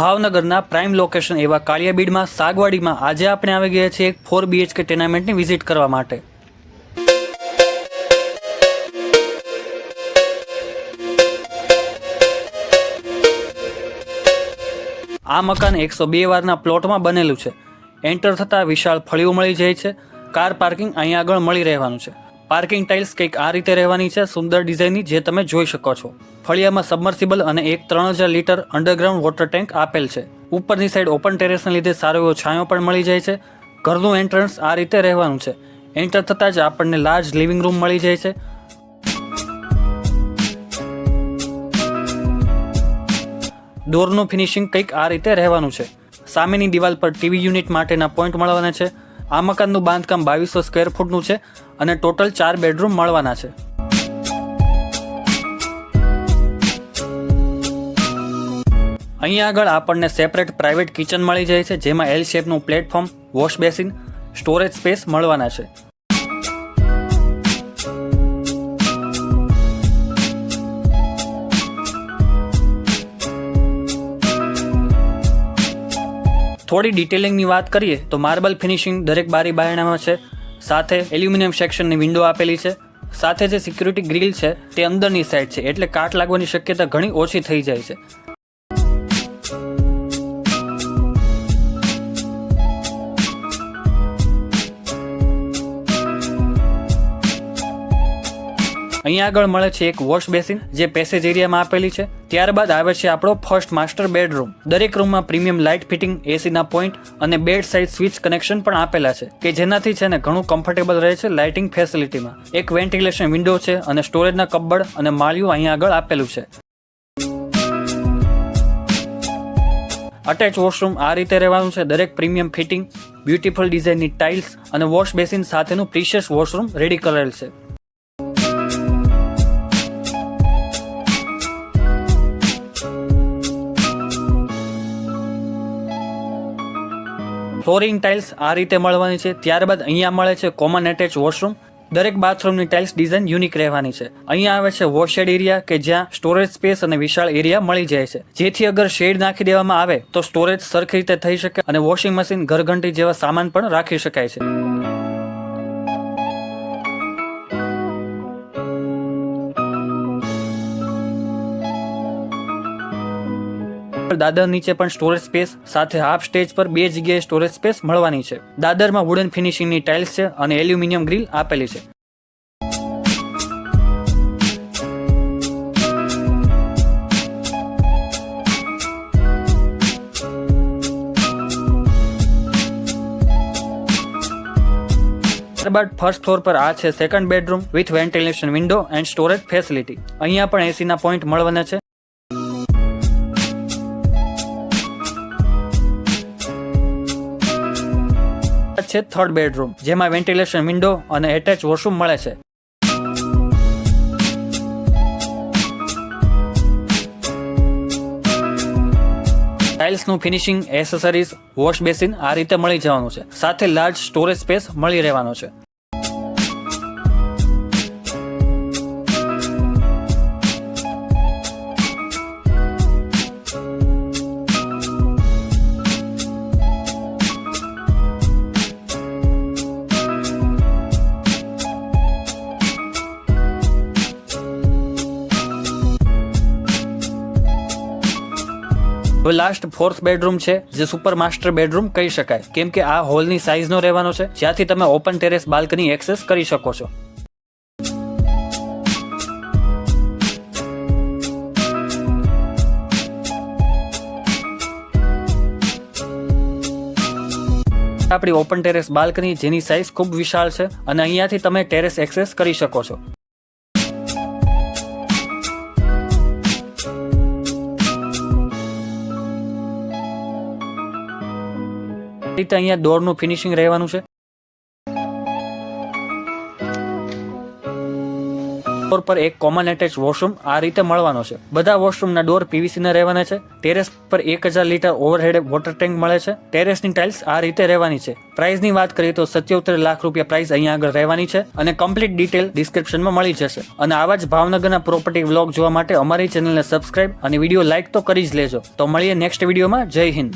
ભાવનગરના prime location એવા કાળિયાબીડમાં, સાગવાડીમાં આજે આપણે આવી ગયા છીએ એક ફોર બીએચકે ટેનામેન્ટની વિઝિટ કરવા માટે. આ મકાન એકસો બે વારના પ્લોટમાં બનેલું છે. એન્ટર થતાં વિશાળ ફળીઓ મળી જાય છે. કાર પાર્કિંગ અહીંયા આગળ મળી રહેવાનું છે. પાર્કિંગ ટાઇલ્સ કંઈક આ રીતે રહેવાની છે, સુંદર ડિઝાઇનની, જે તમે જોઈ શકો છો. ફળિયામાં સબમર્સિબલ અને એક ત્રણ હજાર લીટર અંડરગ્રાઉન્ડ વોટર ટેન્ક આપેલ છે. ઉપરની સાઈડ ઓપન ટેરેસને લીધે સારો એવો છાંયો પણ મળી જાય છે. ઘરનું એન્ટ્રન્સ આ રીતે રહેવાનું છે. એન્ટર થતાં જ આપણને લાર્જ લિવિંગ રૂમ મળી જાય છે. ડોરનું ફિનિશિંગ કંઈક આ રીતે રહેવાનું છે. સામેની દિવાલ પર ટીવી યુનિટ માટેના પોઈન્ટ મળવાના છે. આ મકાનનું બાંધકામ બાવીસો સ્ક્વેર ફૂટનું છે અને ટોટલ ચાર બેડરૂમ મળવાના છે. અહીંયા આગળ આપણને સેપરેટ પ્રાઇવેટ કિચન મળી જાય છે, જેમાં L શેપનું platform wash basin storage space મળવાના છે. થોડી ડિટેલિંગની વાત કરીએ તો માર્બલ ફિનિશિંગ દરેક બારી બારણામાં છે. સાથે એલ્યુમિનિયમ સેક્શનની વિન્ડો આપેલી છે. સાથે જે સિક્યુરિટી ગ્રીલ છે તે અંદરની સાઈડ છે. એટલે કાટ લાગવાની શક્યતા ઘણી ઓછી થઈ જાય છે. અહીંયા આગળ મળે છે એક વોશ બેસિન જે પેસેજ એરિયામાં આપેલી છે. ત્યારબાદ આવે છે આપણો ફર્સ્ટ માસ્ટર બેડરૂમ દરેક રૂમમાં પ્રીમિયમ લાઇટ ફિટિંગ એસીના પોઈન્ટ અને બેડ સાઇડ સ્વિચ કનેક્શન પણ આપેલા છે, કે જેનાથી છે ને ઘણું કમ્ફર્ટેબલ રહે છે લાઇટિંગ ફેસિલિટીમાં એક વેન્ટિલેશન વિન્ડો છે અને સ્ટોરેજના કબ્બડ અને માળિયું અહીંયા આગળ આપેલું છે. અટેચ વોશરૂમ આ રીતે રહેવાનું છે. દરેક પ્રીમિયમ ફિટિંગ બ્યુટીફુલ ડિઝાઇનની ટાઇલ્સ અને વોશ બેસિન સાથેનું પ્રીશિયસ વોશરૂમ રેડી કરેલ છે. ફ્લોરિંગ ટાઇલ્સ આ રીતે મળવાની છે. ત્યારબાદ અહીંયા મળે છે કોમન એટેચ વોશરૂમ. દરેક બાથરૂમની ટાઇલ્સ ડિઝાઇન યુનિક રહેવાની છે. અહીંયા આવે છે વોશેડ એરિયા કે જ્યાં સ્ટોરેજ સ્પેસ અને વિશાળ એરિયા મળી જાય છે. જેથી અગર શેડ નાખી દેવામાં આવે, તો સ્ટોરેજ સરખી રીતે થઈ શકે અને વોશિંગ મશીન ઘરઘંટી જેવા સામાન પણ રાખી શકાય છે. દાદર નીચે પણ સ્ટોરેજ સ્પેસ સાથે હાફ સ્ટેજ પર બે જગ્યાએ સ્ટોરેજ સ્પેસ મળવાની છે. દાદરમાં વુડન ફિનિશિંગની ટાઇલ્સ છે અને એલ્યુમિનિયમ ગ્રીલ આપેલી છે. ત્યારબાદ ફર્સ્ટ ફ્લોર પર આ છે second bedroom with ventilation window and storage facility અહીંયા પણ એસીના પોઈન્ટ મળવાના છે. છે થર્ડ બેડરૂમ જેમાં વેન્ટિલેશન વિન્ડો અને એટેચ વોશરૂમ મળે છે. ટાઇલ્સનું ફિનિશિંગ એસેસરીઝ વોશ બેસિન આ રીતે મળી જવાનું છે. સાથે લાર્જ સ્ટોરેજ સ્પેસ મળી રહેવાનો છે. હવે લાસ્ટ ફોર્થ બેડરૂમ છે, જે સુપર માસ્ટર બેડરૂમ કહી શકાય. કેમ કે આ હોલની સાઇઝનો રહેવાનો છે, જ્યાંથી તમે ઓપન ટેરેસ બાલ્કની એક્સેસ કરી શકો છો. આપણી ઓપન ટેરેસ બાલ્કની જેની સાઇઝ ખૂબ વિશાળ છે, અને અહીંયાથી તમે ટેરેસ એક્સેસ કરી શકો છો. રીતે અહીંયા દોરનું ફિનિશિંગ રહેવાનું છે. પર એક કોમન એટેચ વોશરૂમ આ રીતે મળવાનો છે. બધા વોશરૂમના ડોર પીવીસીના રહેવાના છે. ટેરેસ પર એક હજાર લીટર ઓવરહેડ વોટર ટેન્ક મળે છે. ટેરેસની ટાઇલ્સ આ રીતે રહેવાની છે. પ્રાઇસની વાત કરીએ તો સત્યોતેર લાખ રૂપિયા પ્રાઇસ અહીંયા આગળ રહેવાની છે અને કમ્પ્લીટ ડિટેલ ડિસ્ક્રિપ્શનમાં મળી જશે. અને આવા જ ભાવનગરના પ્રોપર્ટી વ્લોગ જોવા માટે અમારી ચેનલને સબસ્ક્રાઇબ અને વીડિયો લાઇક તો કરી જ લેજો. તો મળીએ નેક્સ્ટ વિડીયોમાં જય હિન્દ.